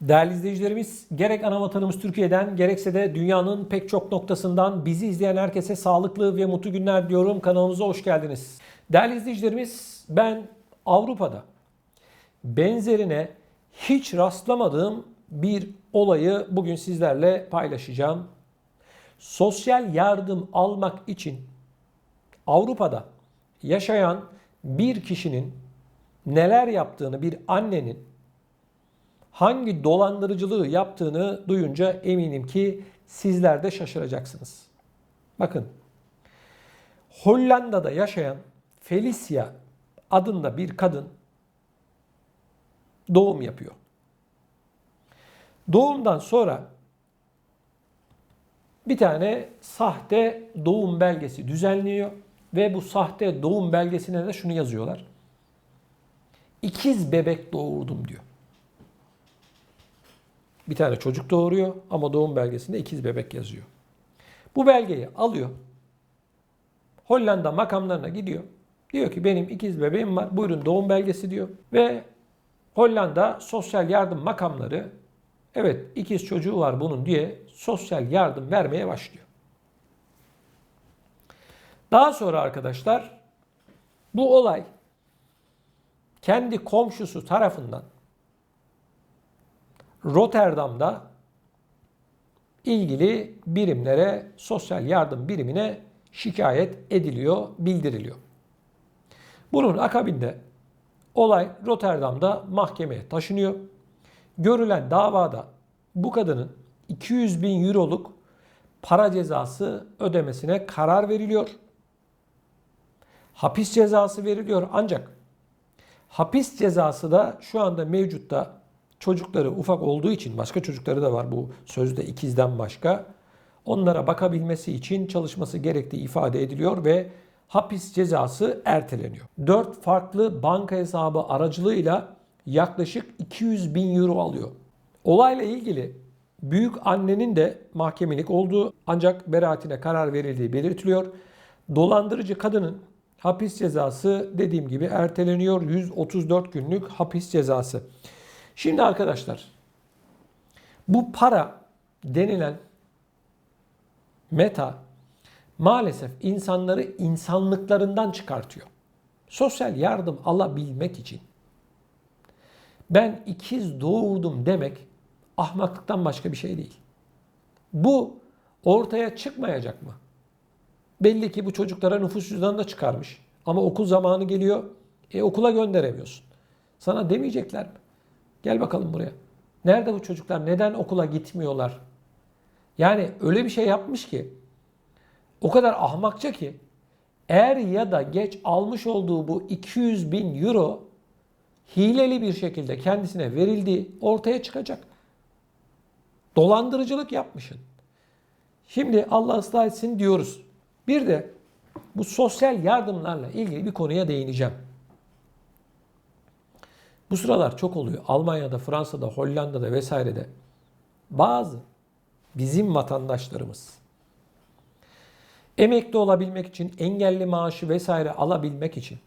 Değerli izleyicilerimiz, gerek ana vatanımız Türkiye'den gerekse de dünyanın pek çok noktasından bizi izleyen herkese sağlıklı ve mutlu günler diyorum. Kanalımıza hoş geldiniz. Değerli izleyicilerimiz, ben Avrupa'da benzerine hiç rastlamadığım bir olayı bugün sizlerle paylaşacağım. Sosyal yardım almak için Avrupa'da yaşayan bir kişinin neler yaptığını, bir annenin hangi dolandırıcılığı yaptığını duyunca eminim ki sizler de şaşıracaksınız. Bakın. Hollanda'da yaşayan Felicia adında bir kadın doğum yapıyor. Doğumdan sonra bir tane sahte doğum belgesi düzenliyor ve bu sahte doğum belgesine de şunu yazıyorlar. İkiz bebek doğurdum diyor. Bir tane çocuk doğuruyor ama doğum belgesinde ikiz bebek yazıyor. Bu belgeyi alıyor. Hollanda makamlarına gidiyor. Diyor ki benim ikiz bebeğim var. Buyurun doğum belgesi diyor. Ve Hollanda sosyal yardım makamları evet ikiz çocuğu var bunun diye sosyal yardım vermeye başlıyor. Daha sonra arkadaşlar bu olay kendi komşusu tarafından Rotterdam'da ilgili birimlere, sosyal yardım birimine şikayet ediliyor, bildiriliyor. Bunun akabinde olay Rotterdam'da mahkemeye taşınıyor. Görülen davada bu kadının 200 bin euroluk para cezası ödemesine karar veriliyor. Hapis cezası veriliyor ancak hapis cezası da şu anda mevcutta çocukları ufak olduğu için başka çocukları da var bu sözde ikizden başka. Onlara bakabilmesi için çalışması gerektiği ifade ediliyor ve hapis cezası erteleniyor. 4 farklı banka hesabı aracılığıyla yaklaşık 200 bin euro alıyor. Olayla ilgili büyük annenin de mahkemelik olduğu ancak beraatine karar verildiği belirtiliyor. Dolandırıcı kadının hapis cezası dediğim gibi erteleniyor. 134 günlük hapis cezası. Şimdi arkadaşlar bu para denilen meta maalesef insanları insanlıklarından çıkartıyor. Sosyal yardım alabilmek için ben ikiz doğurdum demek ahmaklıktan başka bir şey değil. Bu ortaya çıkmayacak mı? Belli ki bu çocuklara nüfus cüzdanı da çıkarmış. Ama okul zamanı geliyor. E okula gönderemiyorsun. Sana demeyecekler mi? Gel bakalım buraya. Nerede bu çocuklar? Neden okula gitmiyorlar? Yani öyle bir şey yapmış ki o kadar ahmakça ki eğer ya da geç almış olduğu bu 200 bin euro hileli bir şekilde kendisine verildiği ortaya çıkacak. Dolandırıcılık yapmışsın. Şimdi Allah ıslah etsin diyoruz. Bir de bu sosyal yardımlarla ilgili bir konuya değineceğim. Bu sıralar çok oluyor. Almanya'da, Fransa'da, Hollanda'da vesairede bazı bizim vatandaşlarımız emekli olabilmek için, engelli maaşı vesaire alabilmek için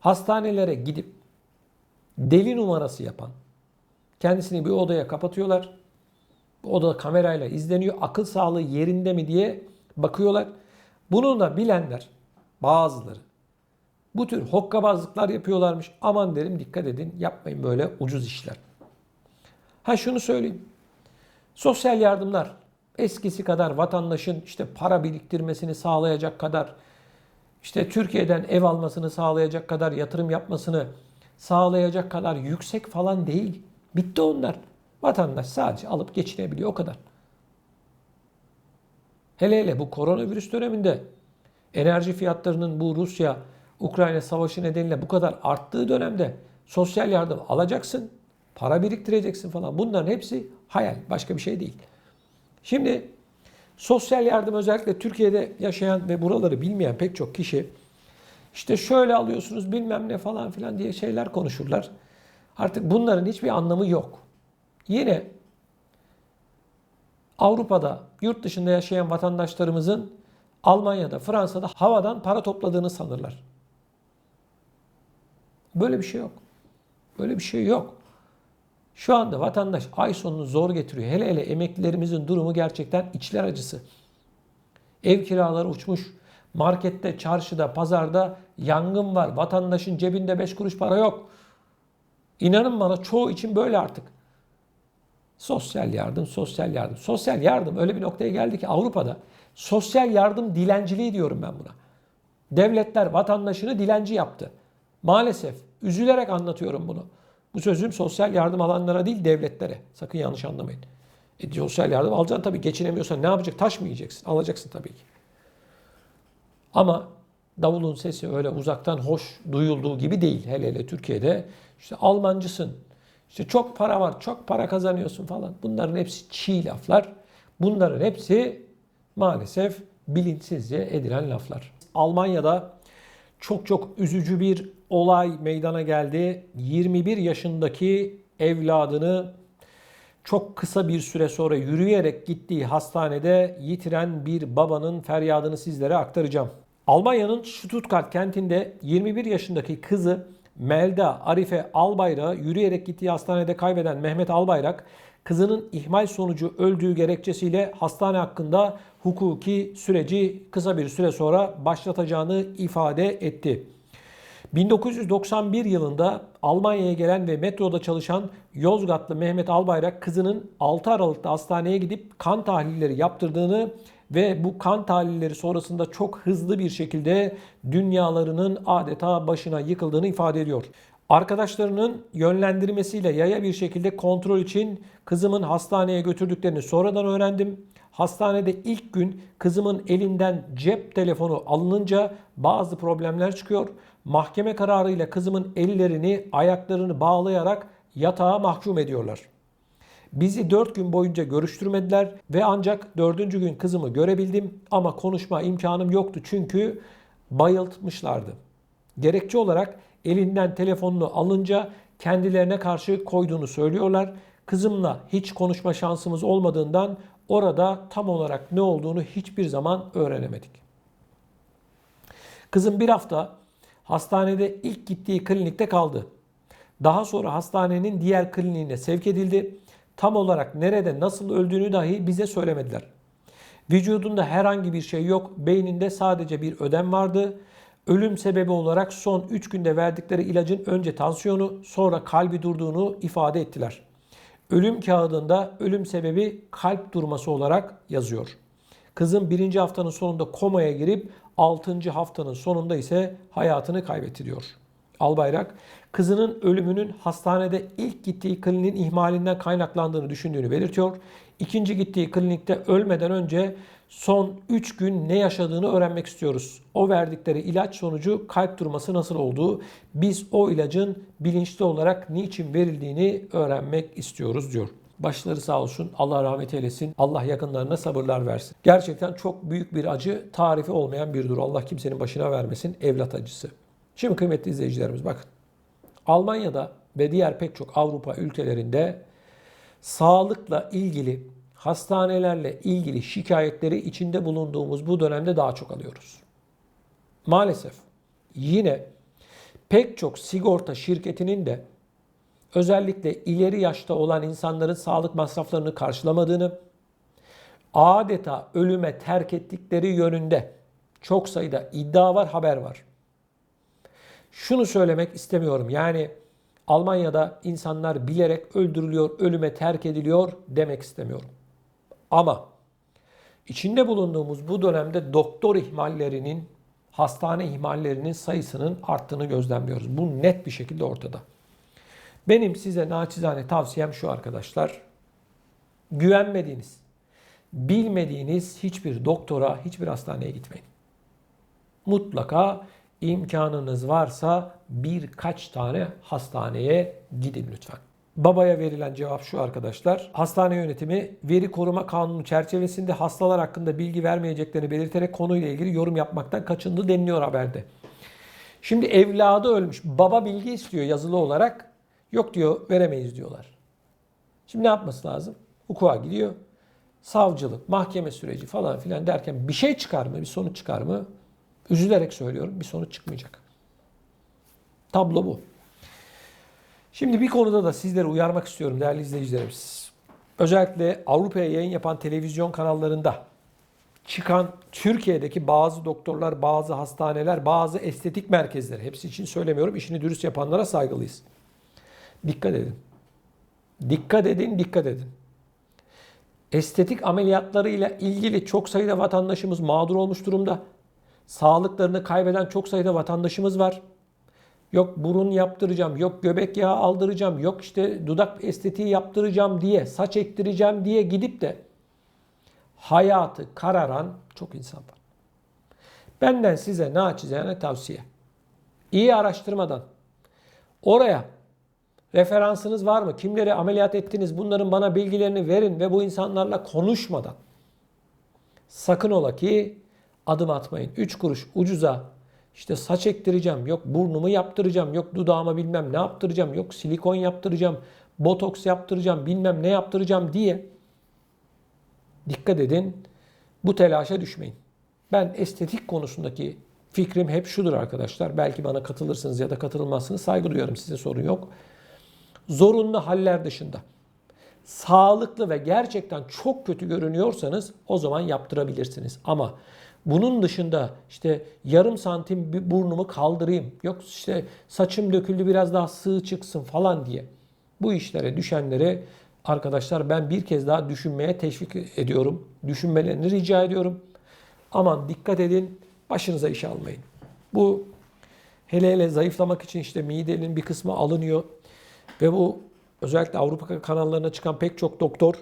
hastanelere gidip deli numarası yapan, kendisini bir odaya kapatıyorlar. Bu oda kamerayla izleniyor. Akıl sağlığı yerinde mi diye bakıyorlar. Bunu da bilenler bazıları bu tür hokkabazlıklar yapıyorlarmış. Aman derim dikkat edin yapmayın böyle ucuz işler. Ha şunu söyleyeyim. Sosyal yardımlar eskisi kadar vatandaşın işte para biriktirmesini sağlayacak kadar işte Türkiye'den ev almasını sağlayacak kadar yatırım yapmasını sağlayacak kadar yüksek falan değil. Bitti onlar. Vatandaş sadece alıp geçinebiliyor o kadar. Hele hele bu koronavirüs döneminde enerji fiyatlarının bu Rusya Ukrayna savaşı nedeniyle bu kadar arttığı dönemde sosyal yardım alacaksın, para biriktireceksin falan. Bunların hepsi hayal, başka bir şey değil. Şimdi sosyal yardım özellikle Türkiye'de yaşayan ve buraları bilmeyen pek çok kişi işte şöyle alıyorsunuz bilmem ne falan filan diye şeyler konuşurlar. Artık bunların hiçbir anlamı yok. Yine Avrupa'da, yurt dışında yaşayan vatandaşlarımızın Almanya'da, Fransa'da havadan para topladığını sanırlar. Böyle bir şey yok. Böyle bir şey yok. Şu anda vatandaş ay sonunu zor getiriyor. Hele hele emeklilerimizin durumu gerçekten içler acısı. Ev kiraları uçmuş. Markette, çarşıda, pazarda yangın var. Vatandaşın cebinde 5 kuruş para yok. İnanın bana çoğu için böyle artık. Sosyal yardım, sosyal yardım. Sosyal yardım öyle bir noktaya geldi ki Avrupa'da sosyal yardım dilenciliği diyorum ben buna. Devletler vatandaşını dilenci yaptı. Maalesef üzülerek anlatıyorum bunu. Bu sözüm sosyal yardım alanlara değil devletlere. Sakın yanlış anlamayın. E, sosyal yardım alacaksın tabii. Geçinemiyorsan ne yapacak? Taş mı yiyeceksin? Alacaksın tabii ki. Ama davulun sesi öyle uzaktan hoş duyulduğu gibi değil. Hele hele Türkiye'de işte Almancısın, işte çok para var, çok para kazanıyorsun falan. Bunların hepsi çiğ laflar. Bunların hepsi maalesef bilinçsizce edilen laflar. Almanya'da çok çok üzücü bir olay meydana geldi. 21 yaşındaki evladını çok kısa bir süre sonra yürüyerek gittiği hastanede yitiren bir babanın feryadını sizlere aktaracağım. Almanya'nın Stuttgart kentinde 21 yaşındaki kızı Melda Arife Albayrak'ı yürüyerek gittiği hastanede kaybeden Mehmet Albayrak, kızının ihmal sonucu öldüğü gerekçesiyle hastane hakkında hukuki süreci kısa bir süre sonra başlatacağını ifade etti. 1991 yılında Almanya'ya gelen ve metroda çalışan Yozgatlı Mehmet Albayrak kızının 6 Aralık'ta hastaneye gidip kan tahlilleri yaptırdığını ve bu kan tahlilleri sonrasında çok hızlı bir şekilde dünyalarının adeta başına yıkıldığını ifade ediyor. Arkadaşlarının yönlendirmesiyle yaya bir şekilde kontrol için kızımın hastaneye götürdüklerini sonradan öğrendim. Hastanede ilk gün kızımın elinden cep telefonu alınınca bazı problemler çıkıyor. Mahkeme kararıyla kızımın ellerini, ayaklarını bağlayarak yatağa mahkum ediyorlar. Bizi 4 gün boyunca görüştürmediler ve ancak 4. gün kızımı görebildim ama konuşma imkanım yoktu çünkü bayıltmışlardı. Gerekçe olarak elinden telefonunu alınca kendilerine karşı koyduğunu söylüyorlar. Kızımla hiç konuşma şansımız olmadığından orada tam olarak ne olduğunu hiçbir zaman öğrenemedik. Kızım bir hafta hastanede ilk gittiği klinikte kaldı. Daha sonra hastanenin diğer kliniğine sevk edildi. Tam olarak nerede nasıl öldüğünü dahi bize söylemediler. Vücudunda herhangi bir şey yok. Beyninde sadece bir ödem vardı. Ölüm sebebi olarak son 3 günde verdikleri ilacın önce tansiyonu sonra kalbi durduğunu ifade ettiler. Ölüm kağıdında ölüm sebebi kalp durması olarak yazıyor. Kızım birinci haftanın sonunda komaya girip 6. haftanın sonunda ise hayatını kaybetti diyor. Albayrak, kızının ölümünün hastanede ilk gittiği kliniğin ihmalinden kaynaklandığını düşündüğünü belirtiyor. İkinci gittiği klinikte ölmeden önce son 3 gün ne yaşadığını öğrenmek istiyoruz. O verdikleri ilaç sonucu kalp durması nasıl olduğu, biz o ilacın bilinçli olarak niçin verildiğini öğrenmek istiyoruz diyor. Başları sağ olsun. Allah rahmet eylesin. Allah yakınlarına sabırlar versin. Gerçekten çok büyük bir acı, tarifi olmayan bir dur. Allah kimsenin başına vermesin evlat acısı. Şimdi kıymetli izleyicilerimiz bakın. Almanya'da ve diğer pek çok Avrupa ülkelerinde sağlıkla ilgili, hastanelerle ilgili şikayetleri içinde bulunduğumuz bu dönemde daha çok alıyoruz. Maalesef yine pek çok sigorta şirketinin de özellikle ileri yaşta olan insanların sağlık masraflarını karşılamadığını, adeta ölüme terk ettikleri yönünde çok sayıda iddia var, haber var. Şunu söylemek istemiyorum. Yani Almanya'da insanlar bilerek öldürülüyor, ölüme terk ediliyor demek istemiyorum. Ama içinde bulunduğumuz bu dönemde doktor ihmallerinin, hastane ihmallerinin sayısının arttığını gözlemliyoruz. Bu net bir şekilde ortada. Benim size naçizane tavsiyem şu arkadaşlar. Güvenmediğiniz, bilmediğiniz hiçbir doktora, hiçbir hastaneye gitmeyin. Mutlaka imkanınız varsa birkaç tane hastaneye gidin lütfen. Babaya verilen cevap şu arkadaşlar. Hastane yönetimi veri koruma kanunu çerçevesinde hastalar hakkında bilgi vermeyeceklerini belirterek konuyla ilgili yorum yapmaktan kaçındı deniliyor haberde. Şimdi evladı ölmüş. Baba bilgi istiyor yazılı olarak. Yok diyor veremeyiz diyorlar. Şimdi ne yapması lazım? Hukuka gidiyor. savcılık, mahkeme süreci falan filan derken bir şey çıkar mı, bir sonuç çıkar mı? Üzülerek söylüyorum bir sonuç çıkmayacak. Tablo bu. Şimdi bir konuda da sizleri uyarmak istiyorum değerli izleyicilerimiz. Özellikle Avrupa'ya yayın yapan televizyon kanallarında çıkan Türkiye'deki bazı doktorlar, bazı hastaneler, bazı estetik merkezleri, hepsi için söylemiyorum, işini dürüst yapanlara saygılıyız. Dikkat edin. Dikkat edin, dikkat edin. Estetik ameliyatlarıyla ilgili çok sayıda vatandaşımız mağdur olmuş durumda. Sağlıklarını kaybeden çok sayıda vatandaşımız var. Yok burun yaptıracağım, yok göbek yağı aldıracağım, yok işte dudak estetiği yaptıracağım diye, saç ektireceğim diye gidip de hayatı kararan çok insan var. Benden size naçizane tavsiye. İyi araştırmadan oraya referansınız var mı? Kimleri ameliyat ettiniz? Bunların bana bilgilerini verin ve bu insanlarla konuşmadan sakın ola ki adım atmayın. 3 kuruş ucuza işte saç ektireceğim, yok burnumu yaptıracağım, yok dudağıma bilmem ne yaptıracağım, yok silikon yaptıracağım, botoks yaptıracağım, bilmem ne yaptıracağım diye dikkat edin. Bu telaşa düşmeyin. Ben estetik konusundaki fikrim hep şudur arkadaşlar. Belki bana katılırsınız ya da katılmazsınız. Saygı duyuyorum size sorun yok. Zorunlu haller dışında sağlıklı ve gerçekten çok kötü görünüyorsanız o zaman yaptırabilirsiniz. Ama bunun dışında işte yarım santim bir burnumu kaldırayım, yok işte saçım döküldü biraz daha sığ çıksın falan diye bu işlere düşenlere arkadaşlar ben bir kez daha düşünmeye teşvik ediyorum. Düşünmelerini rica ediyorum. Aman dikkat edin, başınıza iş almayın. Bu hele hele zayıflamak için işte midenin bir kısmı alınıyor ve bu özellikle Avrupa kanallarına çıkan pek çok doktor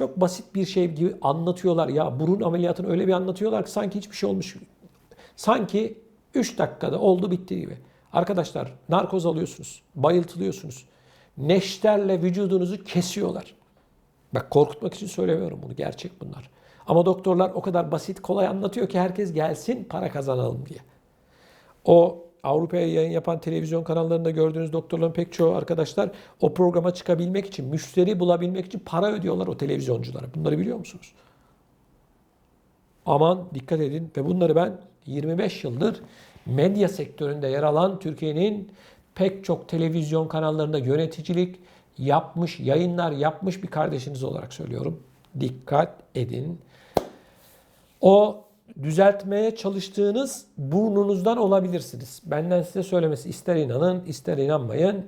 çok basit bir şey gibi anlatıyorlar. Ya burun ameliyatını öyle bir anlatıyorlar ki sanki hiçbir şey olmuş. Sanki 3 dakikada oldu bitti gibi. Arkadaşlar narkoz alıyorsunuz, bayıltılıyorsunuz. Neşterle vücudunuzu kesiyorlar. Bak korkutmak için söylemiyorum bunu. Gerçek bunlar. Ama doktorlar o kadar basit kolay anlatıyor ki herkes gelsin para kazanalım diye. O Avrupa'ya yayın yapan televizyon kanallarında gördüğünüz doktorların pek çoğu arkadaşlar o programa çıkabilmek için, müşteri bulabilmek için para ödüyorlar o televizyonculara. Bunları biliyor musunuz? Aman dikkat edin ve bunları ben 25 yıldır medya sektöründe yer alan Türkiye'nin pek çok televizyon kanallarında yöneticilik yapmış, yayınlar yapmış bir kardeşiniz olarak söylüyorum. Dikkat edin. O düzeltmeye çalıştığınız burnunuzdan olabilirsiniz. Benden size söylemesi ister inanın ister inanmayın.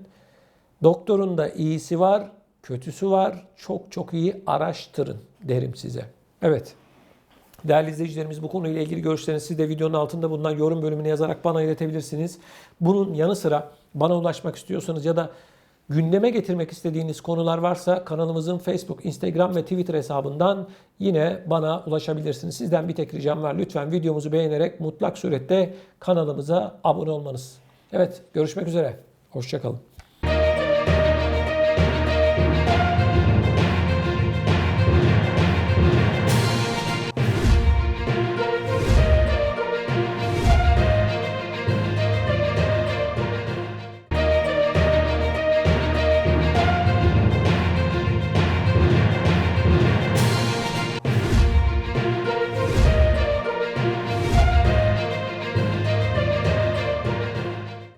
Doktorun da iyisi var, kötüsü var. Çok çok iyi araştırın derim size. Evet. Değerli izleyicilerimiz bu konuyla ilgili görüşlerinizi siz de videonun altında bulunan yorum bölümüne yazarak bana iletebilirsiniz. Bunun yanı sıra bana ulaşmak istiyorsanız ya da gündeme getirmek istediğiniz konular varsa kanalımızın Facebook, Instagram ve Twitter hesabından yine bana ulaşabilirsiniz. Sizden bir tek ricam var. Lütfen videomuzu beğenerek mutlak surette kanalımıza abone olmanız. Evet görüşmek üzere. Hoşçakalın.